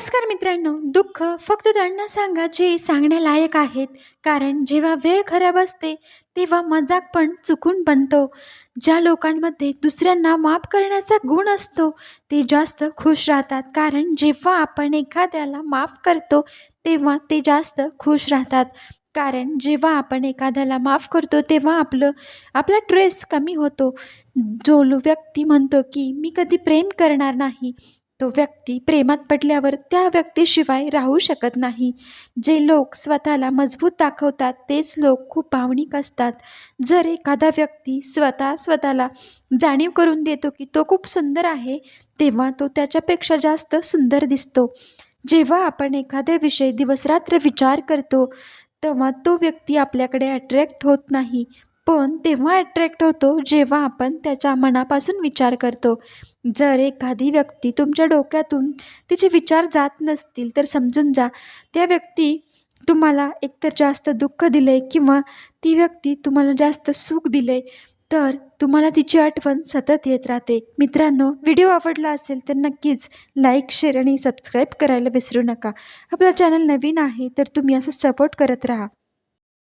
नमस्कार मित्रांनो दुःख फक्त त्यांना सांगा जे सांगण्यालायक आहेत. कारण जेव्हा वेळ खराब असते तेव्हा मजाक पण चुकून बनतो. ज्या लोकांमध्ये दुसऱ्यांना माफ करण्याचा गुण असतो ते जास्त खुश राहतात. कारण जेव्हा आपण एखाद्याला माफ करतो तेव्हा ते जास्त खुश राहतात. कारण जेव्हा आपण एखाद्याला माफ करतो तेव्हा आपलं आपला ट्रेस कमी होतो. जो व्यक्ती म्हणतो की मी कधी प्रेम करणार नाही. तो व्यक्ती प्रेमात पडल्यावर त्या व्यक्तीशिवाय राहू शकत नाही. जे लोक स्वतःला मजबूत दाखवतात तेच लोक खूप भावनिक असतात. जर एखादा व्यक्ती स्वतः स्वतःला जाणीव करून देतो की तो खूप सुंदर आहे तेव्हा तो त्याच्यापेक्षा जास्त सुंदर दिसतो. जेव्हा आपण एखाद्याविषयी दिवसरात्र विचार करतो तेव्हा तो व्यक्ती आपल्याकडे अट्रॅक्ट होत नाही. पण तेव्हा अट्रॅक्ट होतो जेव्हा आपण त्याच्या मनापासून विचार करतो. जर एखादी व्यक्ती तुमच्या डोक्यातून तिचे विचार जात नसतील तर समजून जा. त्या व्यक्ती तुम्हाला एकतर जास्त दुःख दिले किंवा ती व्यक्ती तुम्हाला जास्त सुख दिले तर तुम्हाला तिची आठवण सतत येत राहते. मित्रांनो व्हिडिओ आवडला असेल तर नक्कीच लाईक शेअर आणि सबस्क्राईब करायला विसरू नका. आपला चॅनल नवीन आहे तर तुम्ही असं सपोर्ट करत राहा.